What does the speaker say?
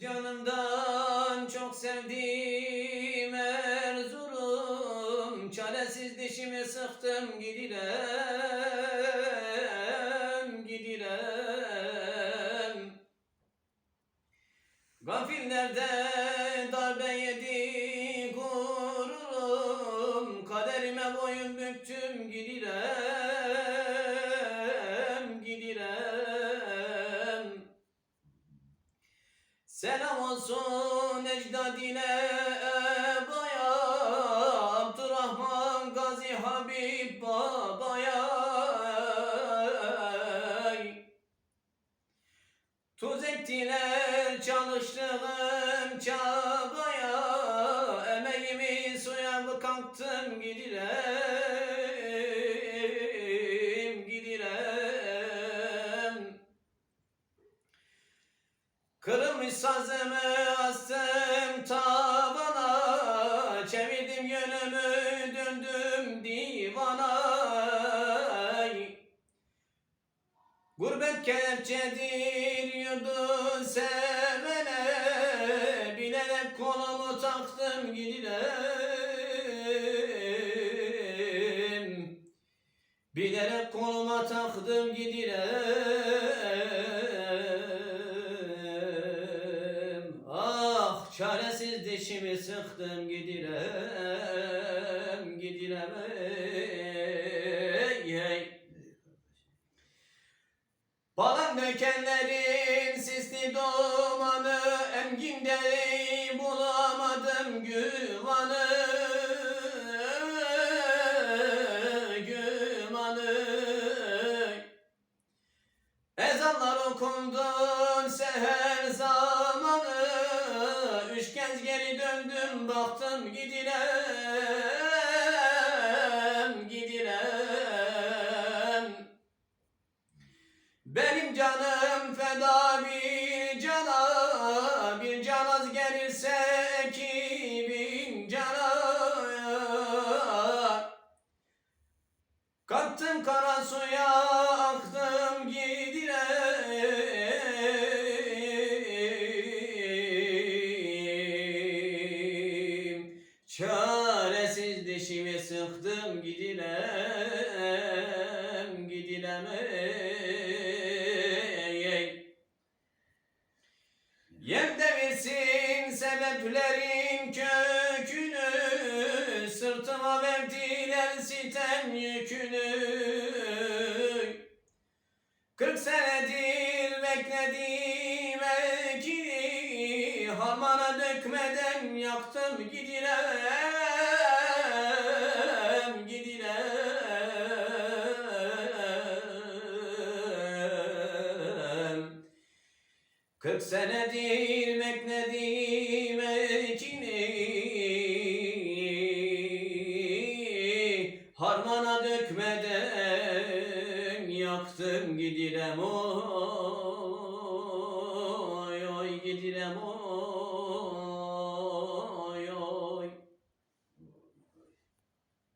Canımdan çok sevdiğim Erzurum Çaresiz dişimi sıktım gidirem gidirem. Gafillerde Olsun ecdadine ebaya Abdurrahman Gazi Habib babaya. Tuz ettiler çalıştığım çabaya Emeğimi suya kalktım gidirem Sazımı astım tavana Çevirdim yönümü döndüm divana. Gurbet kelepçedir yurdu sevene Bilerek kolumu taktım gidirem Bilerek koluma taktım gidirem dişimi sıktım gidirem Gidirem ey, ey. Balan dökenlerin sisli dumanı Emginde bulamadım güvanı Gümanı Ezanlar okundu seher zamanı Üç kez geri döndüm baktım gidirem Gidirem benim canım feda bir cana Bir canaz gelirse iki bin cana Kattım kara suya Dişimi sıktım gidirem Gidirem ey, ey. Yer devirsin sebeplerin kökünü Sırtıma verdiler sitem yükünü Kırk senedir bekledim ekini Harmana dökmeden yaktım gidirem Kırk senedir bekledim ekini Harmana dökmeden yaktım gidirem oy oy gidirem oy